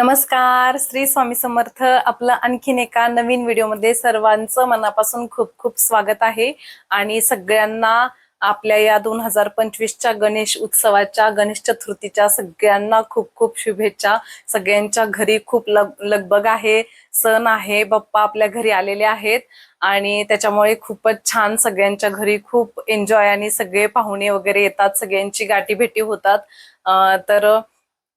नमस्कार श्री स्वामी समर्थ. आपलं आणखीन एका नवीन व्हिडिओमध्ये सर्वांचं मनापासून खूप खूप स्वागत आहे. आणि सगळ्यांना आपल्या या दोन हजार पंचवीसच्या गणेश उत्सवाच्या गणेश चतुर्थीच्या सगळ्यांना खूप खूप शुभेच्छा. सगळ्यांच्या घरी खूप लग लगबग आहे सण आहे बाप्पा आपल्या घरी आलेले आहेत. आणि त्याच्यामुळे खूपच छान सगळ्यांच्या घरी खूप एन्जॉय आणि सगळे पाहुणे वगैरे येतात सगळ्यांची गाठी भेटी होतात तर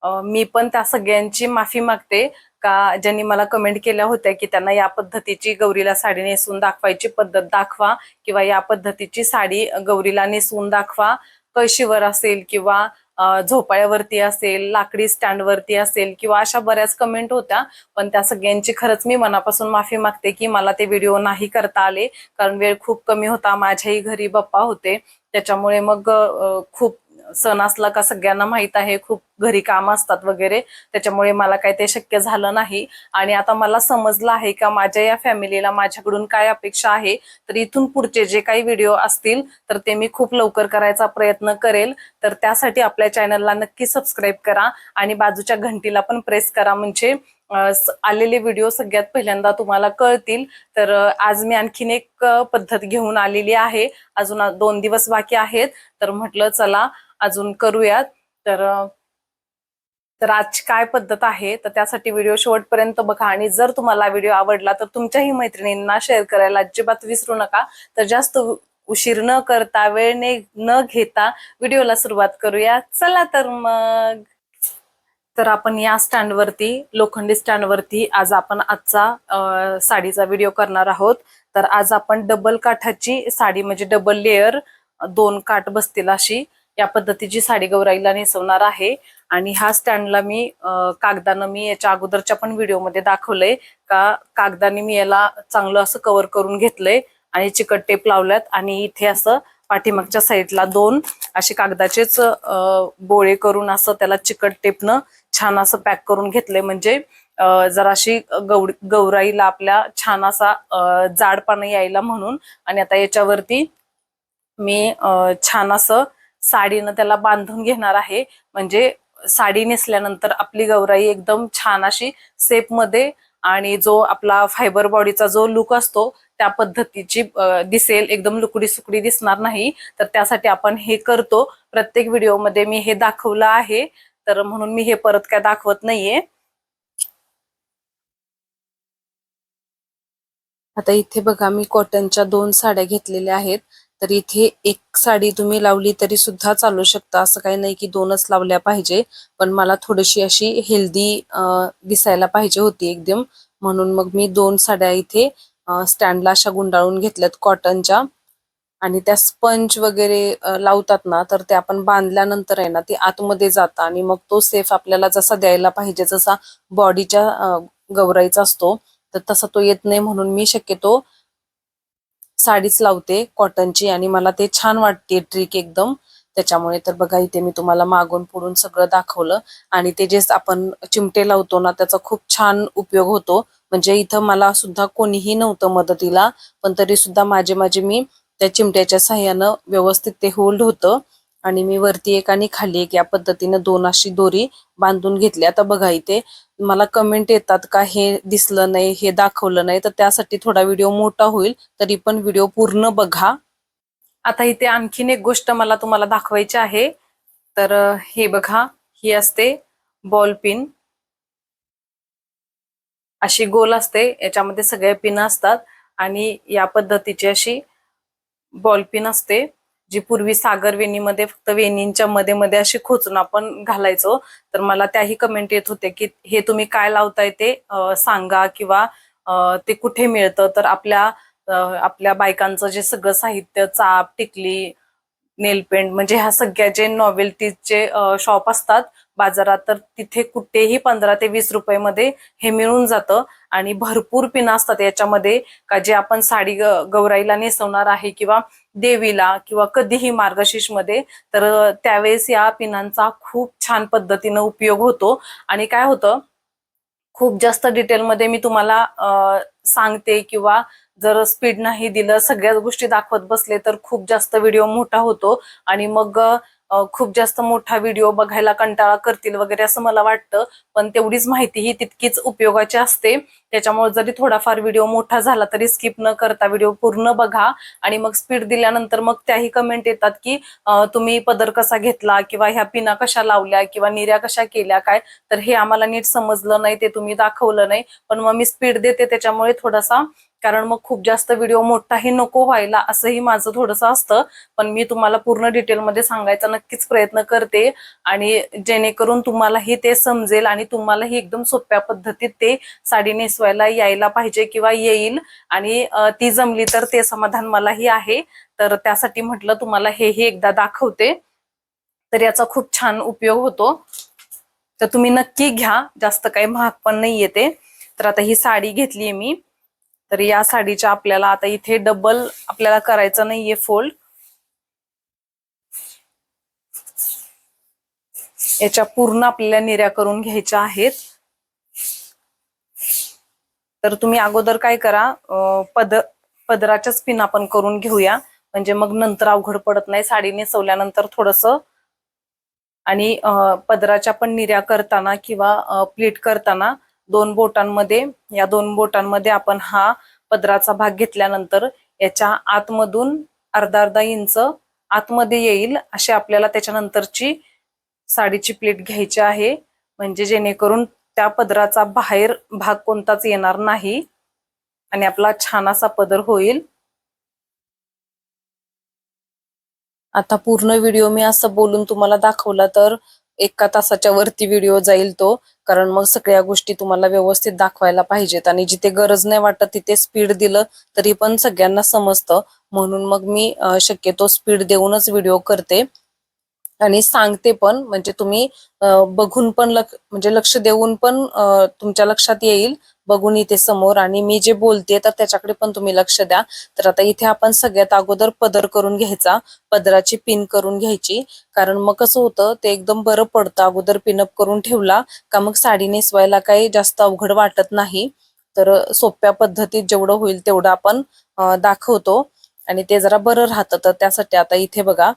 मी पण त्या सगळ्यांची माफी मागते का ज्यांनी मला कमेंट केल्या होत्या की त्यांना या पद्धतीची गौरीला साडी नेसून दाखवायची पद्धत दाखवा किंवा या पद्धतीची साडी गौरीला नेसून दाखवा. कळशीवर असेल किंवा झोपाळ्यावरती असेल लाकडी स्टँडवरती असेल किंवा अशा बऱ्याच कमेंट होत्या. पण त्या सगळ्यांची खरंच मी मनापासून माफी मागते की मला ते व्हिडिओ नाही करता आले. कारण वेळ खूप कमी होता. माझ्याही घरी बप्पा होते. त्याच्यामुळे मग खूप सण असला का सगळ्यांना माहीत आहे खूप घरी काम असतात वगैरे त्याच्यामुळे मला काही ते शक्य झालं नाही. आणि आता मला समजलं आहे का माझ्या या फॅमिलीला माझ्याकडून काय अपेक्षा आहे तर इथून पुढचे जे काही व्हिडिओ असतील तर ते मी खूप लवकर करायचा प्रयत्न करेल. तर त्यासाठी आपल्या चॅनलला नक्की सबस्क्राईब करा आणि बाजूच्या घंटीला पण प्रेस करा. म्हणजे आलेले व्हिडिओ सगळ्यात पहिल्यांदा तुम्हाला कळतील. तर आज मी आणखीन एक पद्धत घेऊन आलेली आहे. अजून दोन दिवस बाकी आहेत. तर म्हटलं चला अजून करूयात. तर तर आज काय पद्धत आहे तर त्यासाठी व्हिडिओ शेवटपर्यंत बघा. आणि जर तुम्हाला व्हिडिओ आवडला तर तुमच्याही मैत्रिणींना शेअर करायला अजिबात विसरू नका. तर जास्त उशीर न करता वेळ ने न घेता व्हिडिओला सुरुवात करूया. चला तर मग. तर आपण या स्टँडवरती लोखंडी स्टँडवरती आज आपण आजचा साडीचा व्हिडिओ करणार आहोत. तर आज आपण डबल काठाची साडी म्हणजे डबल लेअर दोन काठ बसतील अशी. या पद्धतीची साडी गौराईला नेसवणार आहे. आणि ह्या स्टँडला मी अ, कागदानं मी याच्या अगोदरच्या पण व्हिडिओमध्ये दाखवलंय का कागदाने मी याला चांगलं असं कव्हर करून घेतलंय आणि चिकट टेप लावल्यात आणि इथे असं पाठीमागच्या साईडला दोन असे कागदाचेच अ, बोळे करून असं त्याला चिकट टेपनं छान असं पॅक करून घेतलंय. म्हणजे जराशी गौर गौराईला आपल्या छान असा अ, जाडपणा यायला म्हणून. आणि आता याच्यावरती मी अ, छान असं साडीनं त्याला बांधून घेणार आहे. म्हणजे साडी नेसल्यानंतर आपली गौराई एकदम छान अशी सेपमध्ये आणि जो आपला फायबर बॉडीचा जो लुक असतो त्या पद्धतीची दिसेल. एकदम लुकडी सुकडी दिसणार नाही. तर त्यासाठी आपण हे करतो. प्रत्येक व्हिडिओमध्ये मी हे दाखवलं आहे. तर म्हणून मी हे परत काय दाखवत नाहीये. आता इथे बघा मी कॉटनच्या दोन साड्या घेतलेल्या आहेत. तर इथे एक साडी तुम्ही लावली तरी सुद्धा चालू शकता. असं काही नाही की दोनच लावल्या पाहिजे पण मला थोडीशी अशी हेल्दी दिसायला पाहिजे होती एकदम. म्हणून मग मी दोन साड्या इथे स्टँडला अशा गुंडाळून घेतल्यात कॉटनच्या. आणि त्या स्पंज वगैरे लावतात ना तर ते आपण बांधल्यानंतर आहे ना ते आतमध्ये जातं आणि मग तो सेफ आपल्याला जसा द्यायला पाहिजे जसा बॉडीच्या गवराईचा असतो तर तसा तो येत नाही म्हणून मी शक्यतो साडीच लावते कॉटनची आणि मला ते छान वाटते ट्रिक एकदम. त्याच्यामुळे तर बघा इथे मी तुम्हाला मागून पुढून सगळं दाखवलं. आणि ते जे आपण चिमटे लावतो ना त्याचा खूप छान उपयोग होतो. म्हणजे इथं मला सुद्धा कोणीही नव्हतं मदतीला पण तरी सुद्धा माझे माझे मी त्या चिमट्याच्या सहाय्यानं व्यवस्थित ते होल्ड होतं. आणि मी वरती एक आणि खाली एक या पद्धतीनं दोन अशी दोरी बांधून घेतली. आता बघा इथे मला कमेंट येतात का हे दिसलं नाही हे दाखवलं नाही तर त्यासाठी थोडा व्हिडिओ मोठा होईल तरी पण व्हिडिओ पूर्ण बघा. आता इथे आणखीन एक गोष्ट मला तुम्हाला दाखवायची आहे. तर हे बघा ही असते बॉल पिन अशी गोल असते याच्यामध्ये सगळ्या पिन असतात आणि या पद्धतीची अशी बॉल पिन असते. जी पूर्वी सागर वेणीमध्ये फक्त वेणींच्या मध्ये मध्ये अशी खोचून आपण घालायचो तर मला त्याही कमेंट येत होते की हे तुम्ही काय लावताय ते सांगा किंवा ते कुठे मिळतं? तर आपल्या आपल्या बायकांचं जे सगळं साहित्य चाप टिकली नेलपेंट म्हणजे ह्या सगळ्या जे नॉवेल्टीजचे शॉप असतात बाजारात तर तिथे कुठेही पंधरा ते वीस रुपये मध्ये हे मिळून जातं. आणि भरपूर पिन असतात याच्यामध्ये का जे आपण साडी ग- गौराईला नेसवणार आहे किंवा देवीला किंवा कधीही मार्गशीर्षमध्ये तर त्यावेळेस या पिनांचा खूप छान पद्धतीनं उपयोग होतो. आणि काय होतं खूप जास्त डिटेलमध्ये मी तुम्हाला सांगते किंवा जर स्पीड नाही दिलं सगळ्याच गोष्टी दाखवत बसले तर खूप जास्त व्हिडिओ मोठा होतो. आणि मग खूप जास्त मोठा व्हिडिओ बघायला कंटाळा करतील वगैरे असं मला वाटतं. पण तेवढीच माहिती ही तितकीच उपयोगाची असते. त्याच्यामुळे जरी थोडाफार व्हिडिओ मोठा झाला तरी स्किप न करता व्हिडिओ पूर्ण बघा. आणि मग स्पीड दिल्यानंतर मग त्याही कमेंट येतात की तुम्ही पदर कसा घेतला किंवा ह्या पिना कशा लावल्या किंवा निर्या कशा केल्या काय? तर हे आम्हाला नीट समजलं नाही ते तुम्ही दाखवलं नाही. पण मग मी स्पीड देते त्याच्यामुळे थोडासा कारण मग खूप जास्त व्हिडिओ मोठाही नको व्हायला असंही माझं थोडंसं असतं. पण मी तुम्हाला पूर्ण डिटेलमध्ये सांगायचा नक्कीच प्रयत्न करते. आणि जेणेकरून तुम्हालाही ते समजेल आणि तुम्हालाही एकदम सोप्या पद्धतीत ते साडी नेसवायला यायला पाहिजे किंवा येईल आणि ती जमली तर ते समाधान मलाही आहे. तर त्यासाठी म्हटलं तुम्हाला हेही एकदा दाखवते. तर याचा खूप छान उपयोग होतो. तर तुम्ही नक्की घ्या जास्त काही महाग पण नाही येते तर आता ही साडी घेतलीये मी. तर या साडीच्या आपल्याला आता इथे डबल आपल्याला करायचं नाहीये फोल्ड याच्या पूर्ण आपल्याला निर्या करून घ्यायच्या आहेत. तर तुम्ही अगोदर काय करा पद पदराच्याच पिन आपण करून घेऊया. म्हणजे मग नंतर अवघड पडत नाही साडी नेसवल्यानंतर थोडस. आणि पदराच्या पण निर्या करताना किंवा प्लीट करताना दोन बोटांमध्ये या दोन बोटांमध्ये आपण हा पदराचा भाग घेतल्यानंतर याच्या आतमधून अर्धा अर्धा इंच आतमध्ये येईल अशी आपल्याला त्याच्यानंतरची साडीची प्लेट घ्यायची आहे. म्हणजे जेणेकरून त्या पदराचा बाहेर भाग कोणताच येणार नाही. आणि आपला छान असा पदर होईल. आता पूर्ण व्हिडिओ मी असं बोलून तुम्हाला दाखवला तर एका तासाच्या वरती व्हिडिओ जाईल तो. कारण मग सगळ्या गोष्टी तुम्हाला व्यवस्थित दाखवायला पाहिजेत. आणि जिथे गरज नाही वाटत तिथे स्पीड दिलं तरी पण सगळ्यांना समजतं. म्हणून मग मी शक्यतो स्पीड देऊनच व्हिडिओ करते. आणि सांगते पण म्हणजे तुम्ही बघून पण म्हणजे लक्ष देऊन पण तुमच्या लक्षात येईल बघून इथे समोर. आणि मी जे बोलते तर त्याच्याकडे पण तुम्ही लक्ष द्या. तर आता इथे आपण सगळ्यात अगोदर पदर करून घ्यायचा पदराची पिन करून घ्यायची. कारण मग कसं होतं ते एकदम बरं पडतं. अगोदर पिनअप करून ठेवला का मग साडी नेसवायला काही जास्त अवघड वाटत नाही. तर सोप्या पद्धतीत जेवढं होईल तेवढं आपण दाखवतो. आणि ते जरा बरं राहतं. तर त्यासाठी आता इथे बघा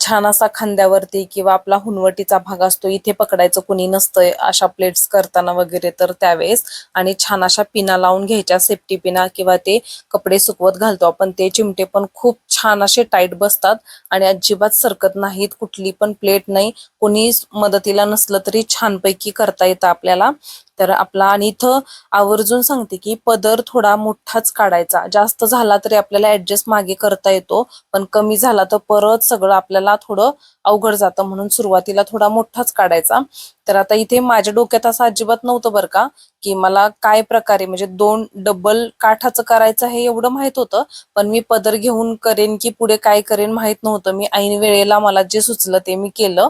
छान असा खांद्यावरती किंवा आपला हुनवटीचा भाग असतो इथे पकडायचं कुणी नसतंय अशा प्लेट्स करताना वगैरे तर त्यावेळेस आणि छान अशा पिना लावून घ्यायच्या सेफ्टी पिना किंवा ते कपडे सुकवत घालतो आपण. ते चिमटे पण खूप छान असे टाईट बसतात आणि अजिबात सरकत नाहीत कुठली पण प्लेट नाही. कोणी मदतीला नसलं तरी छानपैकी करता येतं आपल्याला. तर आपला आणि इथं आवर्जून सांगते की पदर थोडा मोठाच काढायचा. जास्त झाला तरी आपल्याला ऍडजस्ट मागे करता येतो पण कमी झाला तर परत सगळं आपल्याला थोडं अवघड जातं म्हणून सुरुवातीला थोडा मोठाच काढायचा. तर आता इथे माझ्या डोक्यात असं अजिबात नव्हतं बरं का की मला काय प्रकारे म्हणजे दोन डबल काठाचं करायचं हे एवढं माहीत होतं पण मी पदर घेऊन करेन की पुढे काय करेन माहीत नव्हतं. मी ऐन वेळेला मला जे सुचलं ते मी केलं.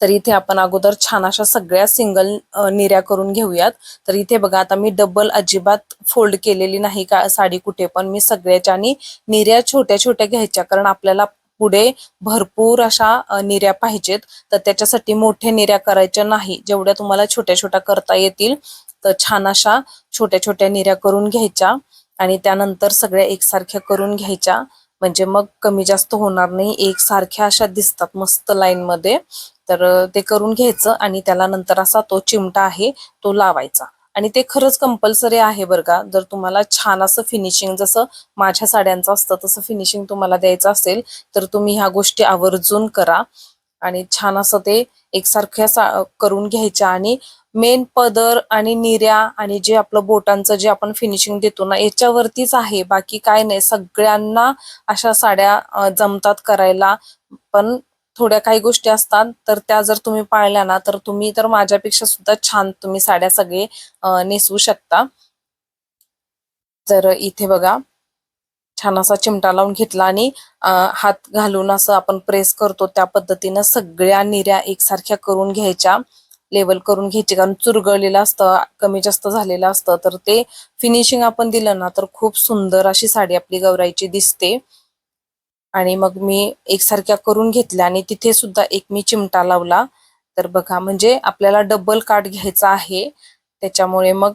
तर इथे आपण अगोदर छान अशा सगळ्या सिंगल निऱ्या करून घेऊयात. तर इथे बघा आता मी डबल अजिबात फोल्ड केलेली नाही का साडी कुठे पण मी सगळ्याच्या आणि निर्या छोट्या छोट्या घ्यायच्या. कारण आपल्याला पुढे भरपूर अशा निर्या पाहिजेत. तर त्याच्यासाठी मोठ्या निर्या करायच्या नाही. जेवढ्या तुम्हाला छोट्या छोट्या करता येतील तर छान अशा छोट्या छोट्या निर्या करून घ्यायच्या. आणि त्यानंतर सगळ्या एकसारख्या करून घ्यायच्या. म्हणजे मग कमी जास्त होणार नाही. एकसारख्या अशा दिसतात मस्त लाईन मध्ये. तर ते करून घ्यायचं आणि त्याला नंतर असा तो चिमटा आहे तो लावायचा. आणि ते खरंच कंपल्सरी आहे बरं का. जर तुम्हाला छान असं फिनिशिंग जसं माझ्या साड्यांचं असतं तसं फिनिशिंग तुम्हाला द्यायचं असेल तर तुम्ही ह्या गोष्टी आवर्जून करा. आणि छान असं ते एकसारख्या सा- करून घ्यायच्या आणि मेन पदर आणि निर्या आणि जे आपलं बोटांचं जे आपण फिनिशिंग देतो ना याच्यावरतीच आहे. बाकी काय नाही. सगळ्यांना अशा साड्या जमतात करायला. पण थोड्या काही गोष्टी असतात तर त्या जर तुम्ही पाळल्या ना तर तुम्ही तर माझ्यापेक्षा सुद्धा छान तुम्ही साड्या सगळे नेसवू शकता. तर इथे बघा छान असा चिमटा लावून घेतला आणि हात घालून असं आपण प्रेस करतो त्या पद्धतीनं सगळ्या निर्या एकसारख्या करून घ्यायच्या. लेवल करून घ्यायची. कारण चुरगळलेलं असतं कमी जास्त झालेलं असतं. तर ते फिनिशिंग आपण दिलं ना तर खूप सुंदर अशी साडी आपली गौरायची दिसते. आणि मग मी एकसारख्या करून घेतल्या आणि तिथे सुद्धा एक मी चिमटा लावला. तर बघा म्हणजे आपल्याला डबल काट घ्यायचा आहे. त्याच्यामुळे मग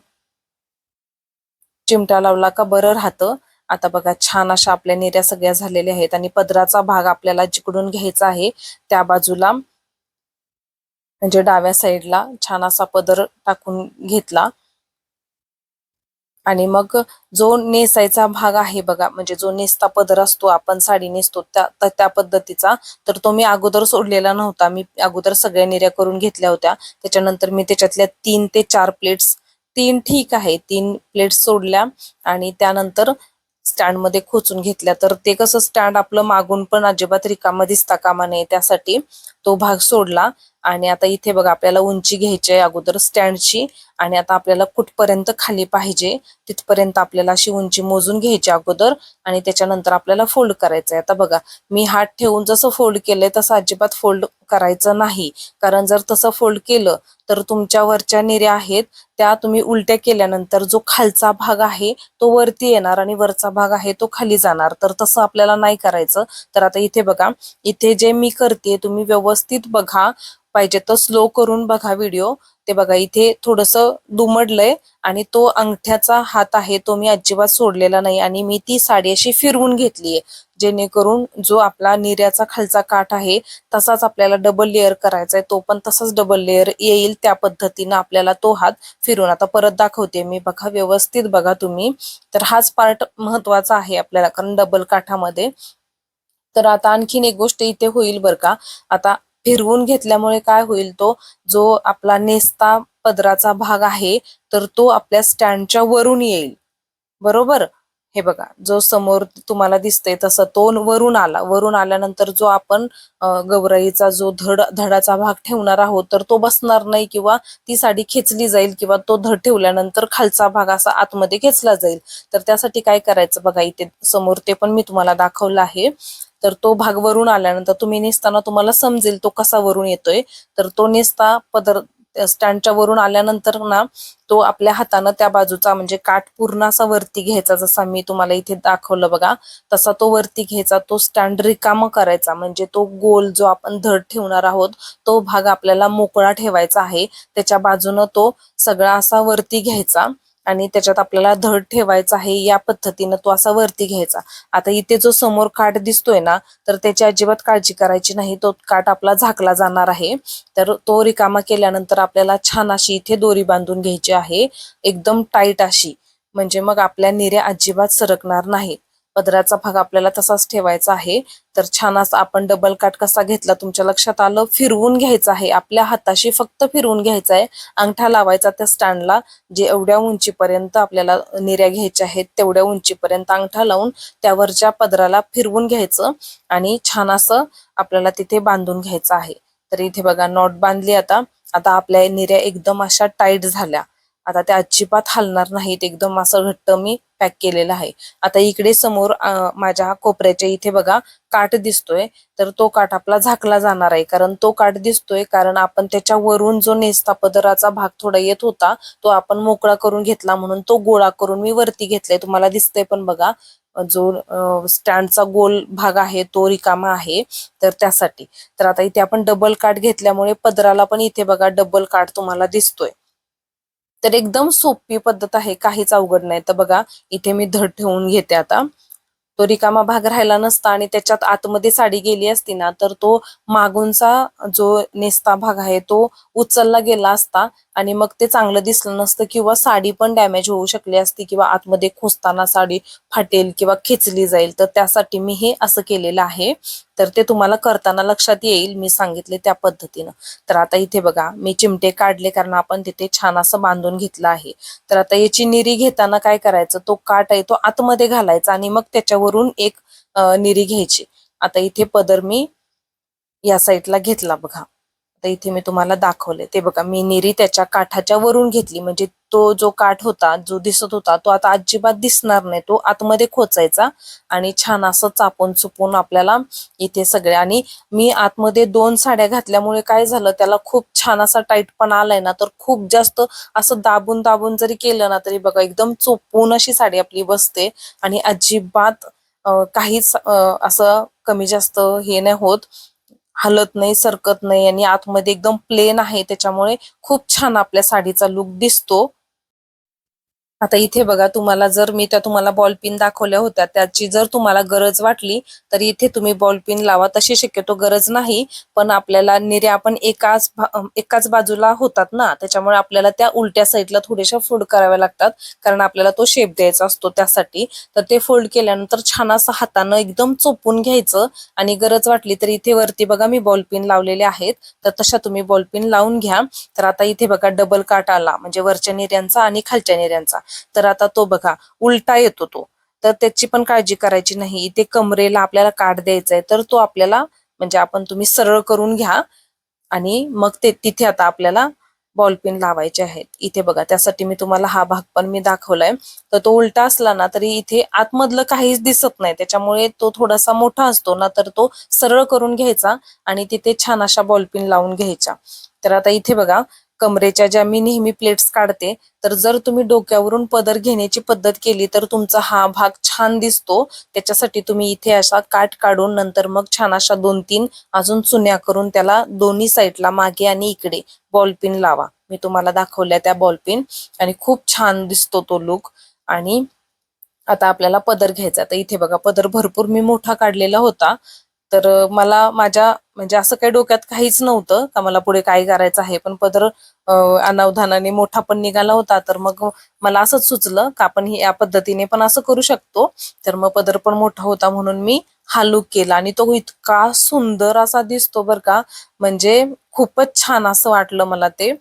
चिमटा लावला का बरं राहतं. आता बघा छान अशा आपल्या निर्या सगळ्या झालेल्या आहेत. आणि पदराचा भाग आपल्याला जिकडून घ्यायचा आहे त्या बाजूला म्हणजे डाव्या साईडला छान असा पदर टाकून घेतला. आणि मग जो नेसायचा भाग आहे बघा म्हणजे जो नेसता पदर असतो आपण साडी नेसतो त्या त्या पद्धतीचा तर तो मी अगोदर सोडलेला नव्हता. मी अगोदर सगळ्या निर्या करून घेतल्या होत्या. त्याच्यानंतर मी त्याच्यातल्या तीन ते चार प्लेट्स तीन ठीक आहे तीन प्लेट्स सोडल्या आणि त्यानंतर स्टँडमध्ये खोचून घेतल्या. तर ते कसं स्टँड आपलं मागून पण अजिबात रिकामा दिसता कामा नये त्यासाठी तो भाग सोडला. आणि आता इथे बघा आपल्याला उंची घ्यायची आहे अगोदर स्टँडची आणि आता आपल्याला कुठपर्यंत खाली पाहिजे तिथपर्यंत आपल्याला अशी उंची मोजून घ्यायची अगोदर आणि त्याच्यानंतर आपल्याला फोल्ड करायचं आहे. आता बघा मी हात ठेवून जसं फोल्ड केलंय तसं अजिबात फोल्ड करायचं नाही. कारण जर तसं फोल्ड केलं तर तुमच्या वरच्या निर्या आहेत त्या तुम्ही उलट्या केल्यानंतर जो खालचा भाग आहे तो वरती येणार आणि वरचा भाग आहे तो खाली जाणार. तर तसं आपल्याला नाही करायचं. तर आता इथे बघा इथे जे मी करते तुम्ही व्यवस्थित बघा. पाहिजे तर स्लो करून बघा व्हिडिओ ते बघा इथे थोडस दुमडलंय आणि तो अंगठ्याचा हात आहे तो मी अजिबात सोडलेला नाही आणि मी ती साडी अशी फिरवून घेतलीये जेणेकरून जो आपला निर्याचा खालचा काठ आहे तसाच आपल्याला डबल लेअर करायचा आहे तो पण तसाच डबल लेअर येईल त्या पद्धतीनं आपल्याला तो हात फिरून आता परत दाखवते मी बघा व्यवस्थित बघा तुम्ही. तर हाच पार्ट महत्त्वाचा आहे आपल्याला कारण डबल काठामध्ये. तर आता आणखीन एक गोष्ट इथे होईल बर का. आता फिरवून घेतल्यामुळे काय होईल तो जो आपला नेस्ता पदराचा भाग आहे तर तो आपल्या स्टँडच्या वरून येईल. बरोबर? हे बघा जो समोर तुम्हाला दिसतंय तसं तो वरून आला. वरून आल्यानंतर जो आपण गवराईचा जो धड धडाचा भाग ठेवणार आहोत तर तो बसणार नाही किंवा ती साडी खेचली जाईल किंवा तो धड ठेवल्यानंतर खालचा भाग असा आतमध्ये खेचला जाईल. तर त्यासाठी काय करायचं बघा इथे समोर ते पण मी तुम्हाला दाखवलं आहे. तर तो भाग वरून आल्यानंतर तुम्ही नेसताना तुम्हाला समजेल तो कसा वरून येतोय. तर तो नेसता पदर स्टँडच्या वरून आल्यानंतर ना तो आपल्या हातानं त्या बाजूचा म्हणजे काठ पूर्ण असा वरती घ्यायचा जसा मी तुम्हाला इथे दाखवलं बघा तसा तो वरती घ्यायचा तो स्टँड रिकाम करायचा म्हणजे तो गोल जो आपण धड ठेवणार आहोत तो भाग आपल्याला मोकळा ठेवायचा आहे. त्याच्या बाजूनं तो सगळा असा वरती घ्यायचा. आणि त्याच्यात आपल्याला धड ठेवायचा आहे या पद्धतीनं तो असा वरती घ्यायचा. आता इथे जो समोर काठ दिसतोय ना तर त्याची अजिबात काळजी करायची नाही. तो काठ आपला झाकला जाणार आहे. तर तो रिकामा केल्यानंतर आपल्याला छान अशी इथे दोरी बांधून घ्यायची आहे. एकदम टाईट अशी. म्हणजे मग आपल्या निर्या अजिबात सरकणार नाहीत पदराचा भाग आपल्याला तसाच ठेवायचा आहे. तर छान असा आपण डबल काट कसा घेतला तुमच्या लक्षात आलं? फिरवून घ्यायचं आहे. आपल्या हाताशी फक्त फिरवून घ्यायचा आहे. अंगठा लावायचा त्या स्टँडला जे एवढ्या उंचीपर्यंत आपल्याला निर्या घ्यायच्या आहेत तेवढ्या उंचीपर्यंत अंगठा लावून त्यावरच्या पदराला फिरवून घ्यायचं आणि छान असं आपल्याला तिथे बांधून घ्यायचं आहे. तर इथे बघा नॉट बांधली आता. आता आपल्या निर्या एकदम अशा टाईट झाल्या. आता ते अजिबात हलणार नाहीत. एकदम असं घट्ट मी पॅक केलेलं आहे. आता इकडे समोर माझ्या कोपऱ्याच्या इथे बघा काठ दिसतोय. तर तो काठ आपला झाकला जाणार आहे. कारण तो काठ दिसतोय कारण आपण त्याच्या वरून जो नेसता पदराचा भाग थोडा येत होता तो आपण मोकळा करून घेतला म्हणून तो गोळा करून मी वरती घेतलाय. तुम्हाला दिसतंय पण बघा जो स्टँडचा गोल भाग आहे तो रिकामा आहे. तर त्यासाठी. तर आता इथे आपण डबल काठ घेतल्यामुळे पदराला पण इथे बघा डबल काठ तुम्हाला दिसतोय. तर एकदम सोपी पद्धत आहे काहीच अवघड नाही. तर बघा इथे मी धड ठेवून घेते आता. तो रिकामा भाग राहिला नसता आणि त्याच्यात आतमध्ये साडी गेली असती ना तर तो मागूनचा जो नेसता भाग आहे तो उचलला गेला असता. आणि मग ते चांगलं दिसलं नसतं किंवा साडी पण डॅमेज होऊ शकली असती किंवा आतमध्ये खोसताना साडी फाटेल किंवा खेचली जाईल तर त्यासाठी मी हे असं केलेलं आहे. तर ते तुम्हाला करताना लक्षात येईल मी सांगितले त्या पद्धतीनं. तर आता इथे बघा मी चिमटे काढले कारण आपण तिथे छान असं बांधून घेतलं आहे. तर आता याची निरी घेताना काय करायचं? तो काट आहे तो आतमध्ये घालायचा आणि मग त्याच्यावरून एक निरी घ्यायची. आता इथे पदर मी या साईडला घेतला बघा. आता इथे मी तुम्हाला दाखवले ते बघा मी निरी त्याच्या काठाच्या वरून घेतली. म्हणजे तो जो काठ होता जो दिसत होता तो आता अजिबात दिसणार नाही. तो आतमध्ये खोचायचा आणि छान असं चापून चुपून आपल्याला इथे सगळे. आणि मी आतमध्ये दोन साड्या घातल्यामुळे काय झालं त्याला खूप छान असा टाईट पण आलाय ना तर खूप जास्त असं दाबून दाबून जरी केलं ना तरी बघा एकदम चोपून अशी साडी आपली बसते. आणि अजिबात काहीच असं कमी जास्त हे नाही होत. हलत नाही सरकत नाही आणि आतमध्ये एकदम प्लेन आहे. त्याच्यामुळे खूप छान आपल्या साडीचा लुक दिसतो. आता इथे बघा तुम्हाला जर मी त्या तुम्हाला बॉल पिन दाखवल्या होत्या त्याची जर तुम्हाला गरज वाटली तर इथे तुम्ही बॉल पिन लावा. तशी शक्यतो गरज नाही पण आपल्याला निर्या आपण एकाच एकाच बाजूला होतात ना त्याच्यामुळे आपल्याला त्या उलट्या साईडला थोड्याशा फोल्ड कराव्या लागतात कारण आपल्याला तो शेप द्यायचा असतो त्यासाठी. तर ते फोल्ड केल्यानंतर छान असं हातानं एकदम चोपून घ्यायचं आणि गरज वाटली तर इथे वरती बघा मी बॉल पिन लावलेले आहेत. तर तशा तुम्ही बॉल पिन लावून घ्या. तर आता इथे बघा डबल काट आला म्हणजे वरच्या निर्यांचा आणि खालच्या निर्यांचा तर आता तो बघा उलटा येतो तो. तर त्याची पण काळजी करायची नाही. इथे कमरेला आपल्याला काट द्यायचा आहे तर तो आपल्याला म्हणजे आपण तुम्ही सरळ करून घ्या. आणि मग ते तिथे आता आपल्याला बॉलपिन लावायचे आहेत. इथे बघा त्यासाठी मी तुम्हाला हा भाग पण मी दाखवलाय. तर तो उलटा असला ना तरी इथे आतमधलं काहीच दिसत नाही. त्याच्यामुळे तो थोडासा मोठा असतो ना तर तो सरळ करून घ्यायचा आणि तिथे छान अशा बॉलपिन लावून घ्यायच्या. तर आता इथे बघा कमरेच्या ज्या मी नेहमी प्लेट्स काढते तर जर तुम्ही डोक्यावरून पदर घेण्याची पद्धत केली तर तुमचा हा भाग छान दिसतो. त्याच्यासाठी तुम्ही इथे असा काट काढून नंतर मग छान अशा दोन तीन अजून चुन्या करून त्याला दोन्ही साईडला मागे आणि इकडे बॉल पिन लावा. मी तुम्हाला दाखवल्या त्या बॉल पिन आणि खूप छान दिसतो तो लुक आणि आता आपल्याला पदर घ्यायचा तर इथे बघा पदर भरपूर मी मोठा काढलेला होता. तर मला माझ्या म्हणजे असं काही डोक्यात काहीच नव्हतं का मला पुढे काय करायचं आहे. पण पदर अनावधानाने मोठा पण निघाला होता. तर मग मला असंच सुचलं का आपण हे या पद्धतीने पण असं करू शकतो. तर मग पदर पण मोठा होता म्हणून मी हा लुक केला. आणि तो इतका सुंदर असा दिसतो बर का. म्हणजे खूपच छान असं वाटलं मला ते.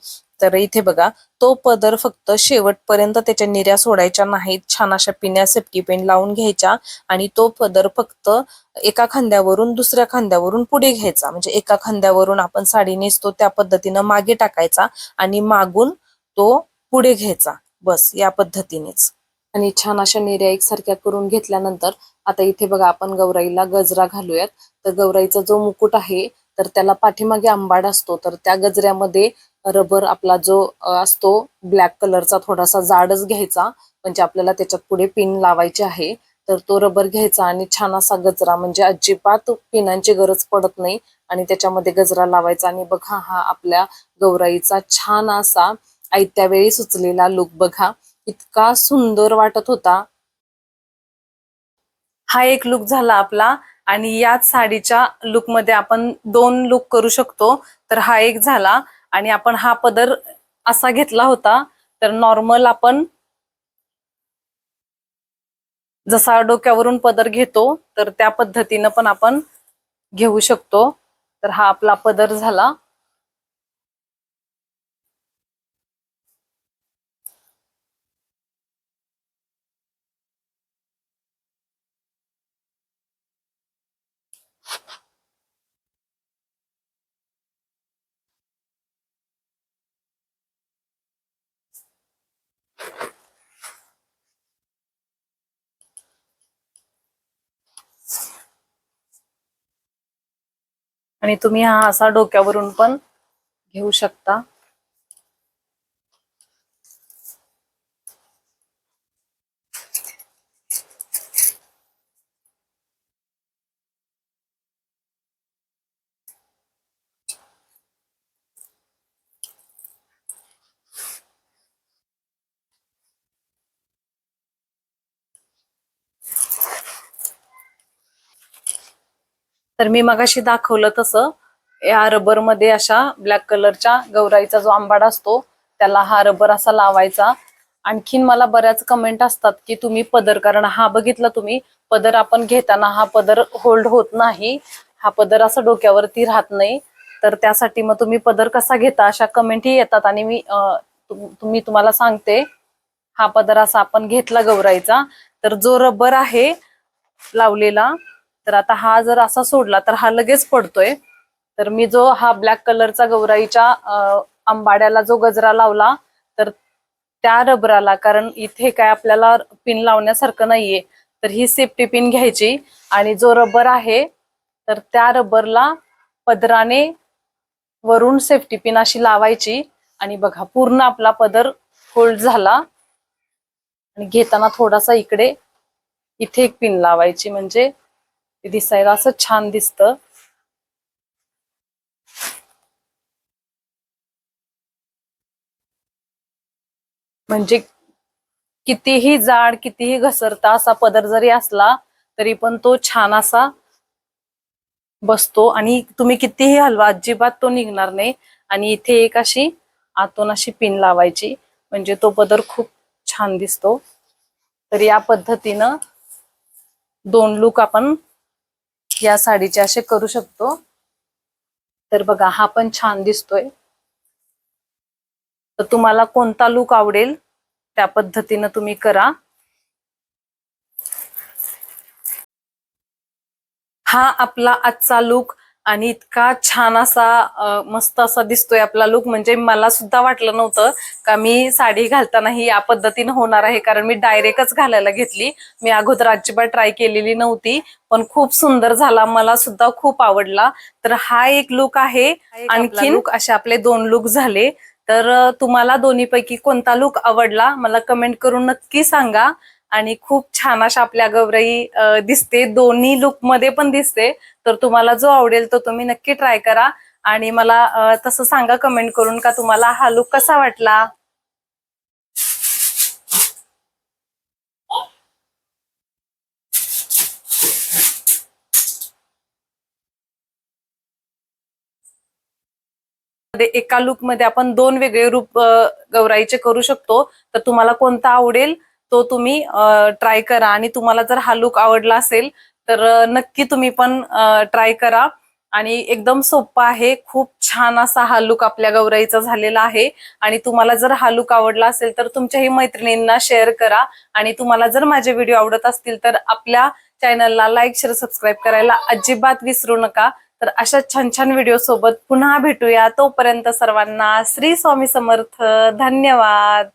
तर इथे बघा तो पदर फक्त शेवटपर्यंत त्याच्या निर्या सोडायच्या नाहीत. छान अशा पिण्या सेफ्टी पेन लावून घ्यायच्या आणि तो पदर फक्त एका खांद्यावरून दुसऱ्या खांद्यावरून पुढे घ्यायचा. म्हणजे एका खांद्यावरून आपण साडी नेसतो त्या पद्धतीनं मागे टाकायचा आणि मागून तो पुढे घ्यायचा. बस या पद्धतीनेच. आणि छान अशा निर्या एकसारख्या करून घेतल्यानंतर आता इथे बघा आपण गौराईला गजरा घालूयात. तर गौराईचा जो मुकुट आहे तर त्याला पाठीमागे आंबाड असतो. तर त्या गजऱ्यामध्ये रबर आपला जो असतो ब्लॅक कलरचा थोडासा जाडच घ्यायचा. म्हणजे आपल्याला त्याच्यात पुढे पिन लावायची आहे. तर तो रबर घ्यायचा आणि छान असा गजरा म्हणजे अजिबात पिनांची गरज पडत नाही. आणि त्याच्यामध्ये गजरा लावायचा आणि बघा हा आपल्या गौराईचा छान असा आयत्या वेळी सुचलेला लुक बघा. इतका सुंदर वाटत होता. हा एक लुक झाला आपला आणि याच साडीच्या लुकमध्ये आपण दोन लुक करू शकतो. तर हा एक झाला आणि आपण हा पदर असा घेतला होता. तर नॉर्मल आपण जसा डोक्यावरून पदर घेतो तर त्या पद्धतीनं पण आपण घेऊ शकतो. तर हा आपला पदर झाला. आणि तुम्ही हा असा डोक्यावरून पण घेऊ शकता. तर मी मगाशी दाखवलं तसं या रबरमध्ये अशा ब्लॅक कलरच्या गौराईचा जो आंबाडा असतो त्याला हा रबर असा लावायचा. आणखीन मला बऱ्याच कमेंट असतात की तुम्ही पदर कारण हा बघितला तुम्ही पदर आपण घेताना हा पदर होल्ड होत नाही हा पदर असा डोक्यावरती राहत नाही. तर त्यासाठी मग तुम्ही पदर कसा घेता अशा कमेंटही येतात आणि मी तुम्ही तुम्हाला सांगते हा पदर असा आपण घेतला गौराईचा. तर जो रबर आहे लावलेला तर आता हा जर असा सोडला तर हा लगेच पडतोय. तर मी जो हा ब्लॅक कलरचा गौराईच्या आंबाड्याला जो गजरा लावला तर त्या रबराला कारण इथे काय आपल्याला पिन लावण्यासारखं नाहीये तर ही सेफ्टी पिन घ्यायची. आणि जो रबर आहे तर त्या रबरला पदराने वरून सेफ्टी पिन अशी लावायची. आणि बघा पूर्ण आपला पदर होल्ड झाला. आणि घेताना थोडासा इकडे इथे एक पिन लावायची. म्हणजे ते दिसायला असं छान दिसतं. म्हणजे कितीही जाड कितीही घसरता असा पदर जरी असला तरी पण तो छान असा बसतो आणि तुम्ही कितीही हलवा अजिबात तो निघणार नाही. आणि इथे एक अशी आतून अशी पिन लावायची म्हणजे तो पदर खूप छान दिसतो. तर या पद्धतीनं दोन लुक आपण या साडीचे असे करू शकतो. तर बघा हा पण छान दिसतोय. तर तुम्हाला कोणता लुक आवडेल त्या पद्धतीनं तुम्ही करा. हा आपला आजचा लुक आणि इतका छान असा मस्त असा दिसतोय आपला लुक म्हणजे मला सुद्धा वाटलं नव्हतं का मी साडी घालताना ही या पद्धतीनं होणार आहे. कारण मी डायरेक्टच घालायला घेतली. मी अगोदर अजिबात ट्राय केलेली नव्हती. पण खूप सुंदर झाला. मला सुद्धा खूप आवडला. तर हा एक लुक आहे. आणखी लुक असे आपले दोन लुक झाले. तर तुम्हाला दोन्हीपैकी कोणता लुक आवडला? मला कमेंट करून नक्की सांगा. आणि खूप छान अशा आपल्या गौराई दिसते. दोन्ही लुकमध्ये पण दिसते. तर तुम्हाला जो आवडेल तो तुम्ही नक्की ट्राय करा. आणि मला तसं सांगा कमेंट करून का तुम्हाला हा लुक कसा वाटला? एका लुकमध्ये आपण दोन वेगळे रूप गौराईचे करू शकतो. तर तुम्हाला कोणता आवडेल? तो तुम्ही ट्राय करा. आणि तुम्हाला जर हा लुक आवडला असेल तर नक्की तुम्ही पण ट्राय करा. आणि एकदम सोपा आहे. खूप छान असा हा लुक आपल्या गौराईचा झालेला आहे. आणि तुम्हाला जर हा लुक आवडला असेल तर तुमच्याही मैत्रिणींना शेअर करा. आणि तुम्हाला जर माझे व्हिडिओ आवडत असतील तर आपल्या चॅनलला लाईक शेअर सबस्क्राईब करायला अजिबात विसरू नका. तर अशा छान छान व्हिडिओ सोबत पुन्हा भेटूया. तोपर्यंत सर्वांना श्री स्वामी समर्थ. धन्यवाद.